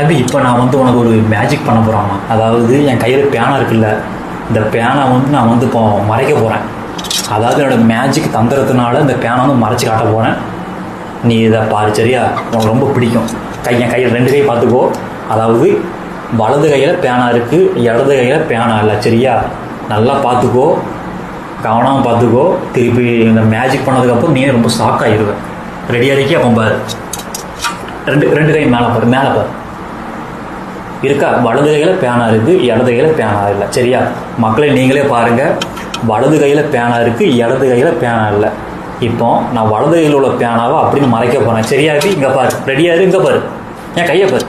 அது இப்போ நான் வந்து உனக்கு ஒரு மேஜிக் பண்ண போகிறாமா அதாவது என் கையில் பேனா இருக்குல்ல இந்த பேனா வந்து நான் வந்து இப்போ மறைக்க போகிறேன் அதாவது என்னோடய மேஜிக் தந்துறதுனால இந்த பேனா வந்து மறைச்சி காட்ட போகிறேன் நீ இதை பாரு சரியா? உனக்கு ரொம்ப பிடிக்கும். கை என் கையில் ரெண்டு கையை பார்த்துக்கோ. அதாவது வலது கையில் பேனா இருக்குது இடது கையில் பேனா இல்லை சரியா? நல்லா பார்த்துக்கோ. கவனமாக பார்த்துக்கோ. திருப்பி இந்த மேஜிக் பண்ணதுக்கப்புறம் நீ ரொம்ப ஷாக் ஆகிடுவேன் ரெடியாக இருக்கே அப்போ பாரு. ரெண்டு ரெண்டு கை மேலே பாரு மேலே பாரு. இருக்கா? வலது கையில் பேனா இருக்குது இடது கையில் பேனா இல்லை. சரியா? மக்களை நீங்களே பாருங்கள் வலது கையில் பேனா இருக்குது இடது கையில் பேனா இல்லை. இப்போ நான் வலது கையில் உள்ள பேனாவை அப்படின்னு மறைக்க போகிறேன் சரியா இருக்கு இங்கே பாரு. ரெடியாக இருக்கு இங்கே பாரு. என் கையை பாரு.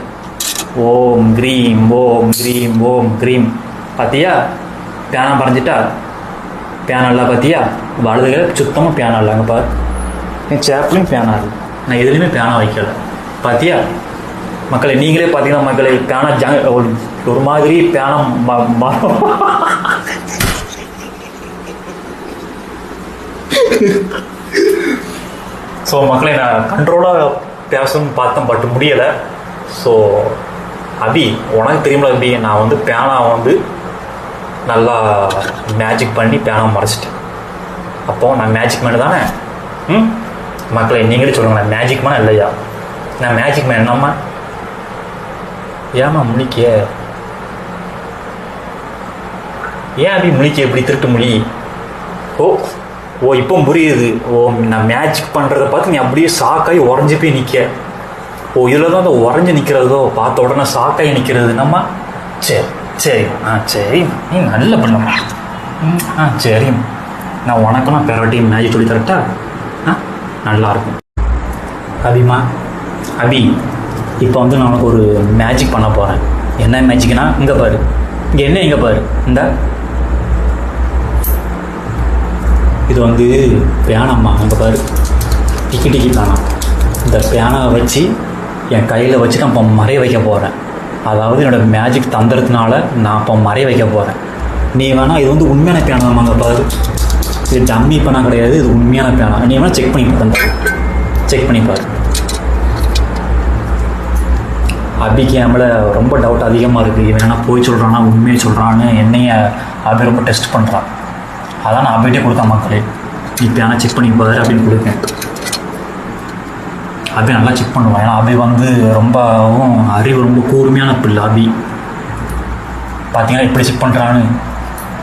ஓம் க்ரீம் ஓம் க்ரீம் ஓம் க்ரீம். பார்த்தியா பேனா பறஞ்சிட்டா பேனா இல்லை பார்த்தியா வலது கையில் சுத்தமாக பேனா இல்லை அங்கே பாரு. என் சேப்லையும் பேனா இல்லை நான் எதுலேயுமே பேனா வைக்கலை. பார்த்தியா மக்களை நீங்களே பார்த்தீங்கன்னா மக்களை பேனா ஜங் ஒரு ஒரு மாதிரி பேனா ம- ம- ஸோ மக்களை நான் கண்ட்ரோலாக பேசணும்னு பார்த்தேன் பட் முடியலை. ஸோ அபி உனக்கு தெரியுமில அபி நான் வந்து பேனா வந்து நல்லா மேஜிக் பண்ணி பேனா மறைச்சிட்டேன். அப்போ நான் மேஜிக் மேன் தானே? ம்? மக்களை நீங்களே சொல்லுங்க நான் மேஜிக் மேன் இல்லையா? நான் மேஜிக் மேன் என்னம்மா? ஏமா முழிக்க ஏன் அப்படி முழிக்க எப்படி திருட்டு முழி. ஓ ஓ இப்போ புரியுது. ஓ நான் மேஜிக் பண்ணுறத பார்த்து நீ அப்படியே ஷாக்காகி உறைஞ்சி போய் நிற்க ஓ இதில் தான் அந்த உறைஞ்சி நிற்கிறதோ பார்த்த உடனே ஷாக்காகி நிற்கிறது நம்ம சரி சரி. ஆ சரி. நீ நல்ல பண்ணம்மா ம், ஆ சரி. நான் உனக்கு நான் பெரட்டியும் மேஜிக் சொல்லி தரட்டா? ஆ நல்லாயிருக்கும் அபிமா அபி இப்போ வந்து நான் உனக்கு ஒரு மேஜிக் பண்ண போகிறேன் என்ன மேஜிக்னா இங்கே பாரு. இங்கே என்ன இங்கே பாரு. இந்த. இது வந்து பேனம்மா அங்கே பாரு. டிக்கி டிக்கி பேனா இந்த பேனாவை வச்சு என் கையில் வச்சு நான் இப்போ மறைய வைக்க போகிறேன் அதாவது என்னோடய மேஜிக் தந்துறதுனால நான் இப்போ மறைய வைக்க போகிறேன் நீ வேணால் இது வந்து உண்மையான பேனாமா அங்கே பாரு. இது டம்மி பேனா கிடையாது இது உண்மையான பேனா நீ வேணால் செக் பண்ணி பாரு செக் பண்ணி பாரு. அபிக்கு என் மேலே ரொம்ப டவுட் அதிகமாக இருக்குது இவன் என்ன போய் சொல்கிறானா உண்மையை சொல்கிறான்னு என்னைய அபி ரொம்ப டெஸ்ட் பண்ணுறான் அதான் நான் அபிகிட்டே கொடுத்தேன் மக்களே. இப்போ ஆனால் செக் பண்ணி பாரு அப்படின்னு கொடுப்பேன் அபி நல்லா செக் பண்ணுவான் ஏன்னா அபி வந்து ரொம்பவும் அறிவு ரொம்ப கூர்மையான பிள்ளை அபி. பார்த்தீங்கன்னா எப்படி செக் பண்ணுறான்னு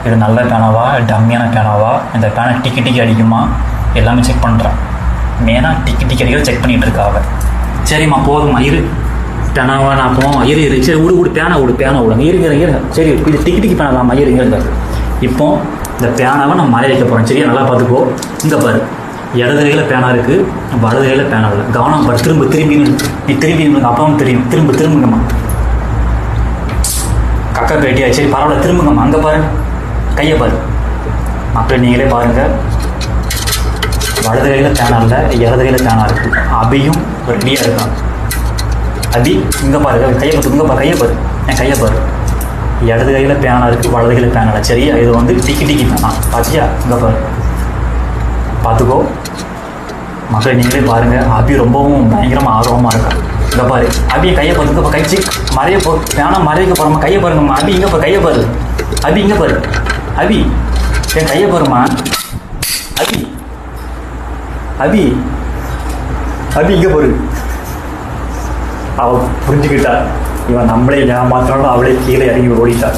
இது நல்ல பேனாவா டம்மியான பேனாவா? இந்த பேனை டிக்கி டிக்கி அடிக்குமா? எல்லாமே செக் பண்ணுறான் மெயினாக டிக்கி டிக்கி அடிக்கிற செக் பண்ணிகிட்டு இருக்கா அவ. சரிம்மா போதும்மா இரு. பேனாவா நான் போவோம் இரு இரு. சரி விடு விடு பேனா விடு பேனா விடுங்க இருங்க இருங்க இருங்க. சரி இது டிக்கி டிக்கி பேனா தான்மா இருங்க இருங்க இப்போ இந்த பேனாவை நம்ம மழை வைக்க போகிறோம் சரியா? நல்லா பார்த்துக்கோ. இந்த பாரு. இடது கையில் பேனா இருக்குது வலது கையில் பேனா இல்லை. கவனம் பாரு. திரும்ப திரும்பி நீ திரும்பி உங்களுக்கு அப்பாவும் தெரியும். திரும்ப திரும்புங்கம்மா. கக்கா பேட்டியா சரி பரவாயில்ல. திரும்புங்கம்மா. அங்கே பாரு. கையை பாரு. அப்புறம் நீங்களே பாருங்கள் வலது கையில் பேனா இல்லை இடது கையில் பேனா இருக்குது அபியும் ரெடியாக இருக்கான். அபி இங்கே பாரு கையை பார்த்து இங்கே பாரு கையை பாரு. என் கையை பாரு. இடது கையில் பேனா இருக்குது வலது கையில் பேனா இல்லை சரியா? இது வந்து டிக்கி டிக்கி. பேனா பார்த்தியா இங்கே பாரு. பார்த்துக்கோ மக்களை நீங்களே பாருங்கள் அபி ரொம்பவும் பயங்கரமாக ஆர்வமாக இருக்கா. இங்கே பாரு. அபி கையை பார்த்து இங்கே கைச்சி மறைய போ பேனா மறைக்க போகிறோம் கையை பாருங்கம்மா அபி இங்கே பாரு கையை பாரு. அபி இங்கே பாரு. அபி என் கையை பாருமா. அபி அபி அபி இங்கே பாரு. அவள் புரிஞ்சுக்கிட்டா இவன் நம்மளே ஏமாத்தினாலும் அவளே கீழே இறங்கி ஓடிட்டா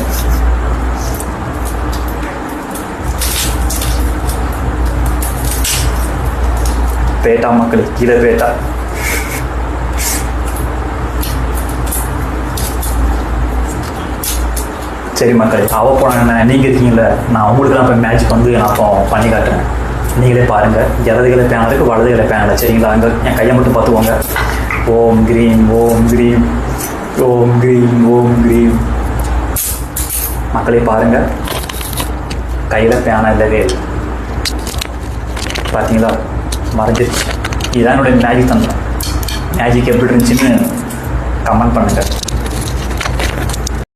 பேட்டா மக்கள் கீழே பேட்டா சரி மக்களே அவ போனாங்க நீங்கள் இருக்கீங்கள நான் உங்களுக்குலாம் இப்போ மேட்ச் வந்து நான் அப்போ பண்ணி காட்டுறேன் நீங்களே பாருங்கள் இடதுகளை பேனா இருக்கு வலதுகளை பேனா இல்லை சரிங்களா அங்கே என் கையை மட்டும் பார்த்துக்கோங்க ஓம் கிரீம் ஓம் கிரீம் ஓம் கிரீம் ஓம் கிரீம். மக்களை பாருங்கள் கையில் பேனா இல்லவே இல்லை. பார்த்தீங்களா மறைஞ்சிருச்சு இதுதான் என்னுடைய மேஜிக் தந்தோம். மேஜிக் எப்படி இருந்துச்சுன்னு கமெண்ட் பண்ணுங்கள்